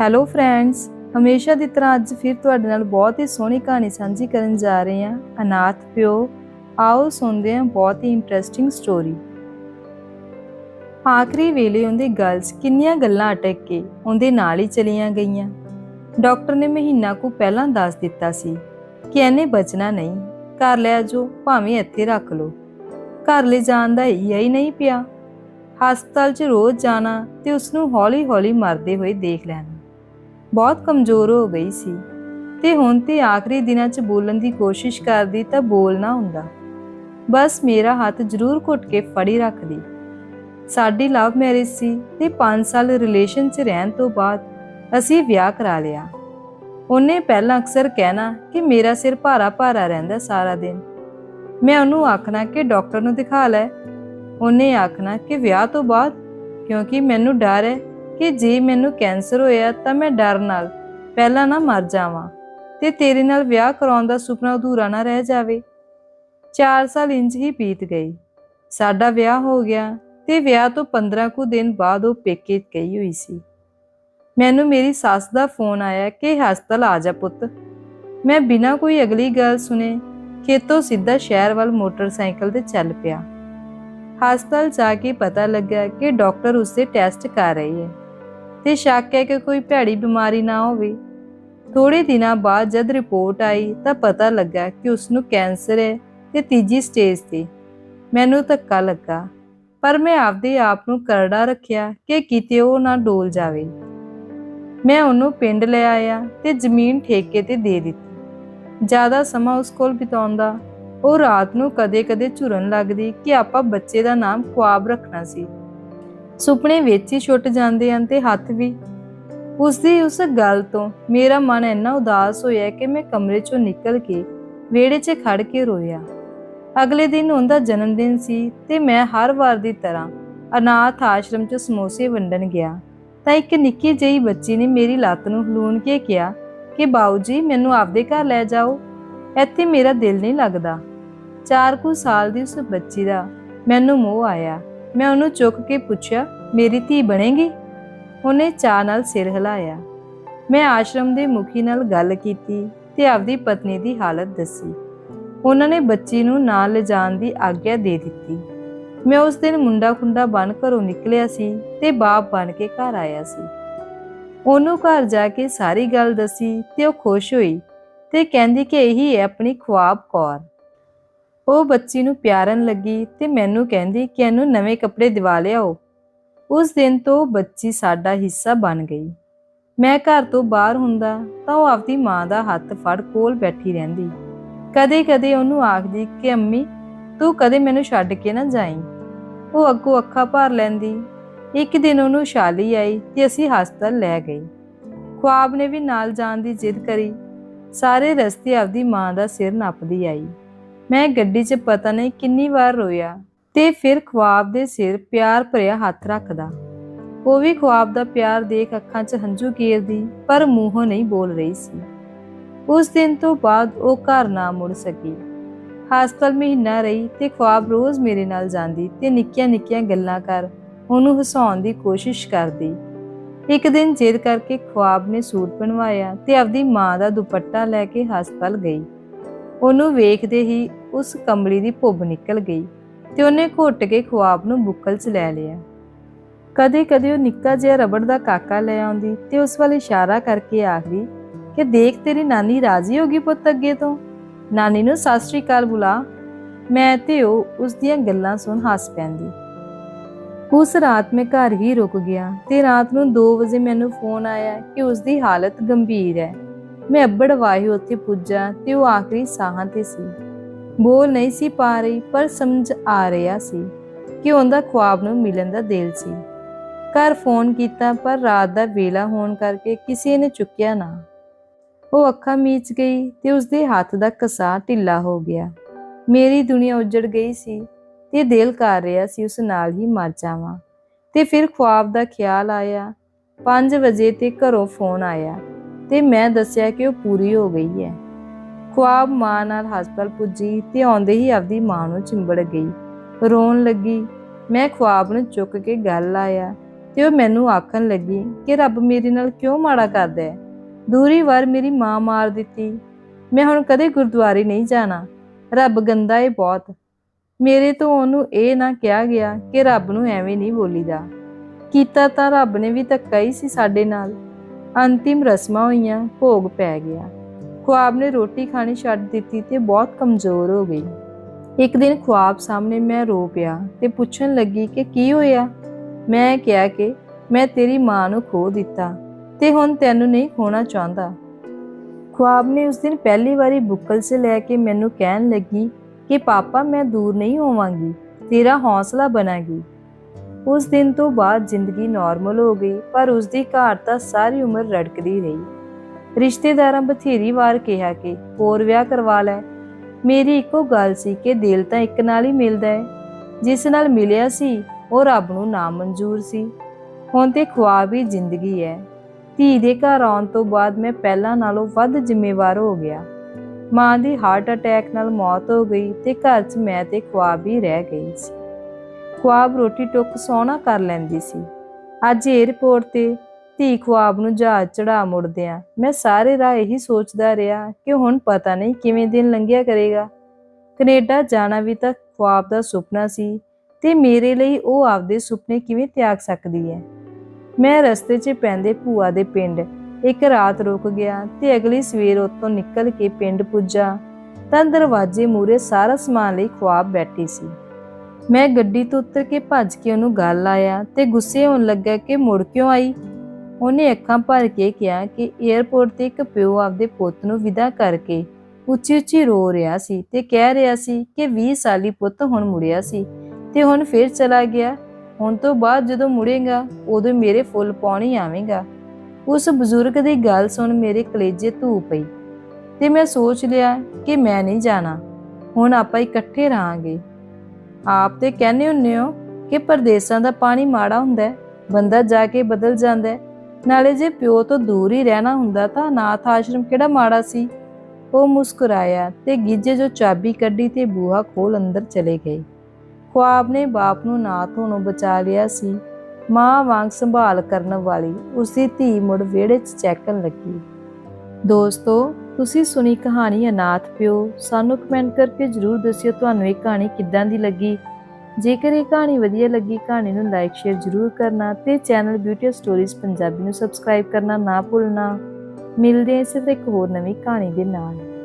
Hello friends ਹਮੇਸ਼ਾ ਦੀ ਤਰ੍ਹਾਂ ਅੱਜ ਫਿਰ ਤੁਹਾਡੇ ਨਾਲ ਬਹੁਤ ਹੀ ਸੋਹਣੀ ਕਹਾਣੀ ਸਾਂਝੀ ਕਰਨ ਜਾ ਰਹੇ ਹਾਂ। ਅਨਾਥ ਪਿਓ, ਆਓ ਸੁਣਦੇ ਹਾਂ ਬਹੁਤ ਹੀ ਇੰਟਰਸਟਿੰਗ ਸਟੋਰੀ ਆਖਰੀ ਵੇਲੇ ਉਹਦੇ ਗੱਲ 'ਚ ਕਿੰਨੀਆਂ ਗੱਲਾਂ ਅਟਕ ਕੇ ਉਹਦੇ ਨਾਲ ਹੀ ਚਲੀਆਂ ਗਈਆਂ। ਡਾਕਟਰ ਨੇ ਮਹੀਨਾ ਕੁ ਪਹਿਲਾਂ ਦੱਸ ਦਿੱਤਾ ਸੀ ਕਿ ਇਹਨੇ ਬਚਣਾ ਨਹੀਂ, ਘਰ ਲੈ ਜੋ ਭਾਵੇਂ ਇੱਥੇ ਰੱਖ ਲਓ। ਘਰ ਲੈ ਜਾਣ ਦਾ ਹੀ ਨਹੀਂ ਪਿਆ। ਹਸਪਤਾਲ 'ਚ ਰੋਜ਼ ਜਾਣਾ ਤੇ ਉਸ ਨੂੰ ਹੌਲੀ-ਹੌਲੀ ਮਰਦੇ ਹੋਏ ਦੇਖ ਲੈਣਾ। ਬਹੁਤ ਕਮਜ਼ੋਰ ਹੋ ਗਈ ਸੀ ਤੇ ਹੁਣ ਤੇ ਆਖਰੀ ਦਿਨਾਂ 'ਚ ਬੋਲਣ ਦੀ ਕੋਸ਼ਿਸ਼ ਕਰਦੀ ਤਾਂ ਬੋਲਣਾ ਹੁੰਦਾ। ਬਸ ਮੇਰਾ ਹੱਥ ਜ਼ਰੂਰ ਘੁੱਟ ਕੇ ਫੜੀ ਰੱਖਦੀ। ਸਾਡੀ ਲਵ ਮੈਰਿਜ ਸੀ ਤੇ 5 ਸਾਲ ਰਿਲੇਸ਼ਨ 'ਚ ਰਹਿਣ ਤੋਂ ਬਾਅਦ ਅਸੀਂ ਵਿਆਹ ਕਰਾ ਲਿਆ। ਉਹਨੇ ਪਹਿਲਾਂ ਅਕਸਰ ਕਹਿਣਾ ਕਿ ਮੇਰਾ ਸਿਰ ਭਾਰਾ ਭਾਰਾ ਰਹਿੰਦਾ ਸਾਰਾ ਦਿਨ। ਮੈਂ ਉਹਨੂੰ ਆਖਣਾ ਕਿ ਡਾਕਟਰ ਨੂੰ ਦਿਖਾ ਲੈ। ਉਹਨੇ ਆਖਣਾ ਕਿ ਵਿਆਹ ਤੋਂ ਬਾਅਦ? ਕਿਉਂਕਿ ਮੈਨੂੰ ਡਰ ਹੈ ਕਿ ਜੇ ਮੈਨੂੰ ਕੈਂਸਰ ਹੋਇਆ ਤਾਂ ਮੈਂ ਡਰ ਨਾਲ ਪਹਿਲਾਂ ਨਾ ਮਰ ਜਾਵਾਂ ਤੇ ਤੇਰੇ ਨਾਲ ਵਿਆਹ ਕਰਾਉਣ ਦਾ ਸੁਪਨਾ ਅਧੂਰਾ ਨਾ ਰਹਿ ਜਾਵੇ। 4 ਸਾਲ ਇੰਜ ਹੀ ਬੀਤ ਗਏ। ਸਾਡਾ ਵਿਆਹ ਹੋ ਗਿਆ ਤੇ ਵਿਆਹ ਤੋਂ 15 ਕੁ ਦਿਨ ਬਾਅਦ ਉਹ ਪੇਕੇ ਗਈ ਹੋਈ ਸੀ। ਮੈਨੂੰ ਮੇਰੀ ਸੱਸ ਦਾ ਫੋਨ ਆਇਆ ਕਿ ਹਸਪਤਾਲ ਆ ਜਾ ਪੁੱਤ। ਮੈਂ ਬਿਨਾਂ ਕੋਈ ਅਗਲੀ ਗੱਲ ਸੁਨੇ ਖੇਤੋਂ ਸਿੱਧਾ ਸ਼ਹਿਰ ਵੱਲ ਮੋਟਰਸਾਈਕਲ ਤੇ ਚੱਲ ਪਿਆ। ਹਸਪਤਾਲ ਜਾ ਕੇ ਪਤਾ ਲੱਗਾ ਕਿ ਡਾਕਟਰ ਉਸਦੇ ਟੈਸਟ ਕਰ ਰਹੀ ਹੈ। ਤੇ ਸ਼ੱਕ ਹੈ ਕਿ ਕੋਈ ਭੈੜੀ ਬਿਮਾਰੀ ਨਾ ਹੋਵੇ। ਥੋੜੇ ਦਿਨਾਂ ਬਾਅਦ ਜਦ ਰਿਪੋਰਟ ਆਈ ਤਾਂ ਪਤਾ ਲੱਗਾ ਕਿ ਉਸ ਨੂੰ ਕੈਂਸਰ ਹੈ ਤੇ ਤੀਜੀ ਸਟੇਜ ਤੇ। ਮੈਨੂੰ ਧੱਕਾ ਲੱਗਾ, ਪਰ ਮੈਂ ਆਪਦੇ ਆਪ ਨੂੰ ਕਰੜਾ ਰੱਖਿਆ ਕਿ ਕਿਤੇ ਉਹ ਨਾ ਡੋਲ ਜਾਵੇ। ਮੈਂ ਉਹਨੂੰ ਪਿੰਡ ਲੈ ਆਇਆ ਤੇ ਜ਼ਮੀਨ ਠੇਕੇ ਤੇ ਦੇ ਦਿੱਤੀ। ਜ਼ਿਆਦਾ ਸਮਾਂ ਉਸ ਕੋਲ ਬਿਤਾਉਂਦਾ, ਉਹ ਰਾਤ ਨੂੰ ਕਦੇ-ਕਦੇ ਝੁਰਨ ਲੱਗਦੀ ਕਿ ਆਪਾਂ ਬੱਚੇ ਦਾ ਨਾਮ ਖੁਆਬ ਰੱਖਣਾ ਸੀ। ਸੁਪਨੇ ਵਿੱਚ ਹੀ ਛੁੱਟ ਜਾਂਦੇ ਹਨ ਤੇ ਹੱਥ ਵੀ। ਉਸ ਦੀ ਉਸ ਗੱਲ ਤੋਂ ਮੇਰਾ ਮਨ ਇੰਨਾ ਉਦਾਸ ਹੋਇਆ ਕਿ ਮੈਂ ਕਮਰੇ ਚੋਂ ਨਿਕਲ ਕੇ ਵਿਹੜੇ 'ਚ ਖੜ ਕੇ ਰੋਇਆ। ਅਗਲੇ ਦਿਨ ਉਹਦਾ ਜਨਮ ਦਿਨ ਸੀ ਤੇ ਮੈਂ ਹਰ ਵਾਰ ਦੀ ਤਰ੍ਹਾਂ ਅਨਾਥ ਆਸ਼ਰਮ 'ਚ ਸਮੋਸੇ ਵੰਡਣ ਗਿਆ। ਤਾਂ ਇੱਕ ਨਿੱਕੀ ਜਿਹੀ ਬੱਚੀ ਨੇ ਮੇਰੀ ਲੱਤ ਨੂੰ ਹਲੂਣ ਕੇ ਕਿਹਾ ਕਿ ਬਾਊ ਜੀ, ਮੈਨੂੰ ਆਪਦੇ ਘਰ ਲੈ ਜਾਓ। ਇੱਥੇ ਮੇਰਾ ਦਿਲ ਨਹੀਂ ਲੱਗਦਾ। ਚਾਰ ਕੁ ਸਾਲ ਦੀ ਉਸ ਬੱਚੀ ਦਾ ਮੈਨੂੰ ਮੋਹ ਆਇਆ। ਮੈਂ ਉਹਨੂੰ ਚੁੱਕ ਕੇ ਪੁੱਛਿਆ, ਮੇਰੀ ਧੀ ਬਣੇਗੀ? ਉਹਨੇ ਚਾਹ ਨਾਲ ਸਿਰ ਹਿਲਾਇਆ। ਮੈਂ ਆਸ਼ਰਮ ਦੇ ਮੁਖੀ ਨਾਲ ਗੱਲ ਕੀਤੀ ਤੇ ਆਪਦੀ ਪਤਨੀ ਦੀ ਹਾਲਤ ਦੱਸੀ। ਉਹਨਾਂ ਨੇ ਬੱਚੀ ਨੂੰ ਨਾਲ ਲਿਜਾਣ ਦੀ ਆਗਿਆ ਦੇ ਦਿੱਤੀ। ਮੈਂ ਉਸ ਦਿਨ ਮੁੰਡਾ ਖੁੰਡਾ ਬਣ ਘਰੋਂ ਨਿਕਲਿਆ ਸੀ ਤੇ ਬਾਪ ਬਣ ਕੇ ਘਰ ਆਇਆ ਸੀ। ਉਹਨੂੰ ਘਰ ਜਾ ਕੇ ਸਾਰੀ ਗੱਲ ਦੱਸੀ ਤੇ ਉਹ ਖੁਸ਼ ਹੋਈ ਤੇ ਕਹਿੰਦੀ ਕਿ ਇਹੀ ਹੈ ਆਪਣੀ ਖੁਆਬ ਕੌਰ। ਉਹ ਬੱਚੀ ਨੂੰ ਪਿਆਰਨ ਲੱਗੀ ਤੇ ਮੈਨੂੰ ਕਹਿੰਦੀ ਕਿ ਇਹਨੂੰ ਨਵੇਂ ਕੱਪੜੇ ਦਿਵਾ ਲਿਆਓ। ਉਸ ਦਿਨ ਤੋਂ ਬੱਚੀ ਸਾਡਾ ਹਿੱਸਾ ਬਣ ਗਈ। ਮੈਂ ਘਰ ਤੋਂ ਬਾਹਰ ਹੁੰਦਾ ਤਾਂ ਉਹ ਆਪਦੀ ਮਾਂ ਦਾ ਹੱਥ ਫੜ ਕੋਲ ਬੈਠੀ ਰਹਿੰਦੀ। ਕਦੇ-ਕਦੇ ਉਹਨੂੰ ਆਖਦੀ ਕਿ ਅੰਮੀ, ਤੂੰ ਕਦੇ ਮੈਨੂੰ ਛੱਡ ਕੇ ਨਾ ਜਾਈਂ। ਉਹ ਅੱਗੋਂ ਅੱਖਾਂ ਭਰ ਲੈਂਦੀ। ਇੱਕ ਦਿਨ ਉਹਨੂੰ ਛਾਲੀ ਆਈ ਤੇ ਅਸੀਂ ਹਸਪਤਾਲ ਲੈ ਗਏ। ਖੁਆਬ ਨੇ ਵੀ ਨਾਲ ਜਾਣ ਦੀ ਜਿੱਦ ਕਰੀ। ਸਾਰੇ ਰਸਤੇ ਆਪਦੀ ਮਾਂ ਦਾ ਸਿਰ ਨੱਪਦੀ ਆਈ। ਮੈਂ ਗੱਡੀ 'ਚ ਪਤਾ ਨਹੀਂ ਕਿੰਨੀ ਵਾਰ ਰੋਇਆ ਤੇ ਫਿਰ ਖੁਆਬ ਦੇ ਸਿਰ ਪਿਆਰ ਭਰਿਆ ਹੱਥ ਰੱਖਦਾ। ਉਹ ਵੀ ਖੁਆਬ ਦਾ ਪਿਆਰ ਦੇਖ ਅੱਖਾਂ 'ਚ ਹੰਝੂ ਗੇਰਦੀ ਪਰ ਮੂੰਹੋਂ ਨਹੀਂ ਬੋਲ ਰਹੀ ਸੀ। ਉਸ ਦਿਨ ਤੋਂ ਬਾਅਦ ਉਹ ਘਰ ਨਾ ਮੁੜ ਸਕੀ। ਹਸਪਤਾਲ ਮਹੀਨਾ ਰਹੀ ਤੇ ਖੁਆਬ ਰੋਜ਼ ਮੇਰੇ ਨਾਲ ਜਾਂਦੀ ਤੇ ਨਿੱਕੀਆਂ-ਨਿੱਕੀਆਂ ਗੱਲਾਂ ਕਰ ਉਹਨੂੰ ਹਸਾਉਣ ਦੀ ਕੋਸ਼ਿਸ਼ ਕਰਦੀ। ਇੱਕ ਦਿਨ ਜਿੱਦ ਕਰਕੇ ਖੁਆਬ ਨੇ ਸੂਟ ਬਣਵਾਇਆ ਤੇ ਆਪਦੀ ਮਾਂ ਦਾ ਦੁਪੱਟਾ ਲੈ ਕੇ ਹਸਪਤਾਲ ਗਈ। ਉਹਨੂੰ ਵੇਖਦੇ ਹੀ ਉਸ ਕੰਬਲੀ ਦੀ ਭੁੱਬ ਨਿਕਲ ਗਈ ਤੇ ਉਹਨੇ ਘੁੱਟ ਕੇ ਖੁਆਬ ਨੂੰ ਬੁੱਕਲ 'ਚ ਲੈ ਲਿਆ। ਕਦੇ-ਕਦੇ ਉਹ ਨਿੱਕਾ ਜਿਹਾ ਰਬੜ ਦਾ ਕਾਕਾ ਲੈ ਆਉਂਦੀ ਤੇ ਉਸ ਵੱਲ ਇਸ਼ਾਰਾ ਕਰਕੇ ਆਖਦੀ ਕਿ ਦੇਖ ਤੇਰੀ ਨਾਨੀ ਰਾਜ਼ੀ ਹੋ ਗਈ ਪੁੱਤ ਅੱਗੇ ਤੋਂ। ਨਾਨੀ ਨੂੰ ਸਤਿ ਸ੍ਰੀ ਅਕਾਲ ਬੁਲਾ। ਮੈਂ ਤੇ ਉਹ ਉਸ ਦੀਆਂ ਗੱਲਾਂ ਸੁਣ ਹੱਸ ਪੈਂਦੀ। ਉਸ ਰਾਤ ਮੈਂ ਘਰ ਹੀ ਰੁਕ ਗਿਆ ਤੇ ਰਾਤ ਨੂੰ 2 ਵਜੇ ਮੈਨੂੰ ਫੋਨ ਆਇਆ ਕਿ ਉਸ ਦੀ ਹਾਲਤ ਗੰਭੀਰ ਹੈ। ਮੈਂ ਅੱਬੜ ਵਾਹੀ ਉੱਥੇ ਪੁੱਜਾ ਤੇ ਉਹ ਆਖਰੀ ਸਾਹਾਂ ਤੇ ਸੀ। ਬੋਲ ਨਹੀਂ ਸੀ ਪਾ ਰਹੀ, ਪਰ ਸਮਝ ਆ ਰਿਹਾ ਸੀ ਕਿ ਉਹਦਾ ਖੁਆਬ ਨੂੰ ਮਿਲਣ ਦਾ ਦਿਲ ਸੀ। ਘਰ ਫੋਨ ਕੀਤਾ, ਪਰ ਰਾਤ ਦਾ ਵੇਲਾ ਹੋਣ ਕਰਕੇ ਕਿਸੇ ਨੇ ਚੁੱਕਿਆ ਨਾ। ਉਹ ਅੱਖਾਂ ਮੀਚ ਗਈ ਤੇ ਉਸਦੇ ਹੱਥ ਦਾ ਕਸਾ ਢਿੱਲਾ ਹੋ ਗਿਆ। ਮੇਰੀ ਦੁਨੀਆ ਉਜੜ ਗਈ ਸੀ ਤੇ ਦਿਲ ਕਰ ਰਿਹਾ ਸੀ ਉਸ ਨਾਲ ਹੀ ਮਰ ਜਾਵਾਂ। ਤੇ ਫਿਰ ਖੁਆਬ ਦਾ ਖਿਆਲ ਆਇਆ। 5 ਵਜੇ ਤੇ ਘਰੋਂ ਫੋਨ ਆਇਆ ਤੇ ਮੈਂ ਦੱਸਿਆ ਕਿ ਉਹ ਪੂਰੀ ਹੋ ਗਈ ਹੈ। ਖੁਆਬ ਮਾਂ ਨਾਲ ਹਸਪਤਾਲ ਪੁੱਜੀ ਤੇ ਆਉਂਦੇ ਹੀ ਆਪਦੀ ਮਾਂ ਨੂੰ ਚਿੰਬੜ ਗਈ। ਰੋਣ ਲੱਗੀ। ਮੈਂ ਖੁਆਬ ਨੂੰ ਚੁੱਕ ਕੇ ਗੱਲ ਆਇਆ ਤੇ ਉਹ ਮੈਨੂੰ ਆਖਣ ਲੱਗੀ ਕਿ ਰੱਬ ਮੇਰੇ ਨਾਲ ਕਿਉਂ ਮਾੜਾ ਕਰਦਾ ਹੈ? ਦੂਰੀ ਵਾਰ ਮੇਰੀ ਮਾਂ ਮਾਰ ਦਿੱਤੀ। ਮੈਂ ਹੁਣ ਕਦੇ ਗੁਰਦੁਆਰੇ ਨਹੀਂ ਜਾਣਾ। ਰੱਬ ਗੰਦਾ ਏ ਬਹੁਤ। ਮੇਰੇ ਤੋਂ ਉਹਨੂੰ ਇਹ ਨਾ ਕਿਹਾ ਗਿਆ ਕਿ ਰੱਬ ਨੂੰ ਐਵੇਂ ਨਹੀਂ ਬੋਲੀਦਾ। ਕੀਤਾ ਤਾਂ ਰੱਬ ਨੇ ਵੀ ਧੱਕਾ ਹੀ ਸੀ ਸਾਡੇ ਨਾਲ। ਅੰਤਿਮ ਰਸਮਾਂ ਹੋਈਆਂ, ਭੋਗ ਪੈ ਗਿਆ। ਖੁਆਬ ਨੇ ਰੋਟੀ ਖਾਣੀ ਛੱਡ ਦਿੱਤੀ ਤੇ ਬਹੁਤ ਕਮਜ਼ੋਰ ਹੋ ਗਈ। ਇੱਕ ਦਿਨ ਖੁਆਬ ਸਾਹਮਣੇ ਮੈਂ ਰੋ ਪਿਆ ਤੇ ਪੁੱਛਣ ਲੱਗੀ ਕਿ ਕੀ ਹੋਇਆ? ਮੈਂ ਕਿਹਾ ਕਿ ਮੈਂ ਤੇਰੀ ਮਾਂ ਨੂੰ ਖੋ ਦਿੱਤਾ ਤੇ ਹੁਣ ਤੈਨੂੰ ਨਹੀਂ ਖੋਣਾ ਚਾਹੁੰਦਾ। ਖੁਆਬ ਨੇ ਉਸ ਦਿਨ ਪਹਿਲੀ ਵਾਰੀ ਬੁੱਕਲ ਸੇ ਲੈ ਕੇ ਮੈਨੂੰ ਕਹਿਣ ਲੱਗੀ ਕਿ ਪਾਪਾ, ਮੈਂ ਦੂਰ ਨਹੀਂ ਹੋਵਾਂਗੀ, ਤੇਰਾ ਹੌਸਲਾ ਬਣਾਗੀ। ਉਸ ਦਿਨ ਤੋਂ ਬਾਅਦ ਜ਼ਿੰਦਗੀ ਨਾਰਮਲ ਹੋ ਗਈ, ਪਰ ਉਸ ਦੀ ਘਾਟ ਤਾਂ ਸਾਰੀ ਉਮਰ ਰੜਕਦੀ ਰਹੀ। ਰਿਸ਼ਤੇਦਾਰਾਂ ਬਥੇਰੀ ਵਾਰ ਕਿਹਾ ਕਿ, ਹੋਰ ਵਿਆਹ ਕਰਵਾ ਲੈ। ਮੇਰੀ ਇੱਕੋ ਗੱਲ ਸੀ ਕਿ ਦਿਲ ਤਾਂ ਇੱਕ ਨਾਲ ਹੀ ਮਿਲਦਾ ਹੈ ਜਿਸ ਨਾਲ ਮਿਲਿਆ ਸੀ, ਉਹ ਰੱਬ ਨੂੰ ਨਾ ਮਨਜ਼ੂਰ ਸੀ। ਹੁਣ ਤੇ ਖੁਆਬ ਹੀ ਜ਼ਿੰਦਗੀ ਹੈ ਧੀ ਦੇ ਘਰ ਆਉਣ ਤੋਂ ਬਾਅਦ ਮੈਂ ਪਹਿਲਾਂ ਨਾਲੋਂ ਵੱਧ ਜ਼ਿੰਮੇਵਾਰ ਹੋ ਗਿਆ। ਮਾਂ ਦੀ ਹਾਰਟ ਅਟੈਕ ਨਾਲ ਮੌਤ ਹੋ ਗਈ ਤੇ ਘਰ 'ਚ ਮੈਂ ਤੇ ਖੁਆਬ ਹੀ ਰਹਿ ਗਈ ਸੀ। ਖੁਆਬ ਰੋਟੀ ਟੁੱਕ ਸੋਹਣਾ ਕਰ ਲੈਂਦੀ ਸੀ। ਅੱਜ 에ਅਰਪੋਰਟ ਤੇ ਧੀ ਖੁਆਬ ਨੂੰ ਜਹਾਜ਼ ਚੜਾ ਮੁੜਦਿਆਂ ਮੈਂ ਸਾਰੇ ਰਾਹ ਇਹੀ ਸੋਚਦਾ ਰਿਹਾ ਕਿ ਹੁਣ ਪਤਾ ਨਹੀਂ ਕਿਵੇਂ ਦਿਨ ਲੰਘਿਆ ਕਰੇਗਾ। ਕੈਨੇਡਾ ਜਾਣਾ ਵੀ ਤਾਂ ਖੁਆਬ ਦਾ ਸੁਪਨਾ ਸੀ ਤੇ ਮੇਰੇ ਲਈ ਉਹ ਆਪਦੇ ਸੁਪਨੇ ਕਿਵੇਂ ਤਿਆਗ ਸਕਦੀ ਹੈ। ਮੈਂ ਰਸਤੇ 'ਚ ਪੈਂਦੇ ਭੂਆ ਦੇ ਪਿੰਡ ਇੱਕ ਰਾਤ ਰੁਕ ਗਿਆ ਤੇ ਅਗਲੀ ਸਵੇਰ ਉੱਤੋਂ ਨਿਕਲ ਕੇ ਪਿੰਡ ਪੁੱਜਾ ਤਾਂ ਦਰਵਾਜ਼ੇ ਮੂਰੇ ਸਾਰਾ ਸਮਾਨ ਲਈ ਖੁਆਬ ਬੈਠੀ ਸੀ। ਮੈਂ ਗੱਡੀ ਤੋਂ ਉਤਰ ਕੇ ਭੱਜ ਕੇ ਉਹਨੂੰ ਗੱਲ ਆਇਆ ਤੇ ਗੁੱਸੇ ਹੋਣ ਲੱਗਾ ਕਿ ਮੁੜ ਕਿਉਂ ਆਈ? ਉਹਨੇ ਅੱਖਾਂ ਭਰ ਕੇ ਕਿਹਾ ਕਿ 에ਅਰਪੋਰਟ ਤੇ ਇੱਕ ਪਿਓ ਆਪਦੇ ਪੁੱਤ ਨੂੰ ਵਿਦਾ ਕਰਕੇ ਉੱਚੀ ਉੱਚੀ ਰੋ ਰਿਹਾ ਸੀ ਤੇ ਕਹਿ ਰਿਹਾ ਸੀ ਕਿ 20 ਸਾਲੀ ਪੁੱਤ ਹੁਣ ਮੁੜਿਆ ਸੀ ਤੇ ਹੁਣ ਫੇਰ ਚਲਾ ਗਿਆ। ਹੁਣ ਤੋਂ ਬਾਅਦ ਜਦੋਂ ਮੁੜੇਗਾ, ਉਦੋਂ ਮੇਰੇ ਫੁੱਲ ਪਾਉਣੀ ਆਵੇਂਗਾ। ਉਸ ਬਜ਼ੁਰਗ ਦੀ ਗੱਲ ਸੁਣ ਮੇਰੇ ਕਲੇਜੇ ਧੂ ਪਈ ਤੇ ਮੈਂ ਸੋਚ ਲਿਆ ਕਿ ਮੈਂ ਨਹੀਂ ਜਾਣਾ। ਹੁਣ ਆਪਾਂ ਇਕੱਠੇ ਰਹਾਂਗੇ। ਆਪ ਤੇ ਕਹਿੰਦੇ ਹੁੰਨੇ ਹੋ ਕਿ ਪਰਦੇਸਾਂ ਦਾ ਪਾਣੀ ਮਾੜਾ ਹੁੰਦਾ ਬੰਦਾ ਜਾ ਕੇ ਬਦਲ ਜਾਂਦਾ ਨਾਲੇ ਜੇ ਪਿਓ ਤੋਂ ਦੂਰ ਹੀ ਰਹਿਣਾ ਹੁੰਦਾ ਤਾਂ ਅਨਾਥ ਆਸ਼ਰਮ ਕਿਹੜਾ ਮਾੜਾ ਸੀ? ਉਹ ਮੁਸਕਰਾਇਆ ਤੇ ਗਿੱਜੇ ਜੋ ਚਾਬੀ ਕੱਢੀ ਤੇ ਬੂਹਾ ਖੋਲ ਅੰਦਰ ਚਲੇ ਗਏ। ਖੁਆਬ ਨੇ ਬਾਪ ਨੂੰ ਨਾਥ ਹੋਣੋਂ ਬਚਾ ਲਿਆ ਸੀ। ਮਾਂ ਵਾਂਗ ਸੰਭਾਲ ਕਰਨ ਵਾਲੀ ਉਸਦੀ ਧੀ ਮੁੜ ਵਿਹੜੇ 'ਚ ਚੈਕਣ ਲੱਗੀ। ਦੋਸਤੋ, ਤੁਸੀਂ ਸੁਣੀ ਕਹਾਣੀ ਅਨਾਥ ਪਿਓ। ਸਾਨੂੰ ਕਮੈਂਟ ਕਰਕੇ ਜਰੂਰ ਦੱਸਿਓ ਤੁਹਾਨੂੰ ਇਹ ਕਹਾਣੀ ਕਿੱਦਾਂ ਦੀ ਲੱਗੀ। ਜੇਕਰ ਇਹ ਕਹਾਣੀ ਵਧੀਆ ਲੱਗੀ, ਕਹਾਣੀ ਨੂੰ ਲਾਈਕ ਸ਼ੇਅਰ ਜਰੂਰ ਕਰਨਾ ਤੇ ਚੈਨਲ ਬਿਊਟੀ ਸਟੋਰੀਜ਼ ਪੰਜਾਬੀ ਨੂੰ ਸਬਸਕ੍ਰਾਈਬ ਕਰਨਾ ਨਾ ਭੁੱਲਣਾ। ਮਿਲਦੇ ਹਾਂ ਸਿਰਫ ਇੱਕ ਹੋਰ ਨਵੀਂ ਕਹਾਣੀ ਦੇ ਨਾਲ।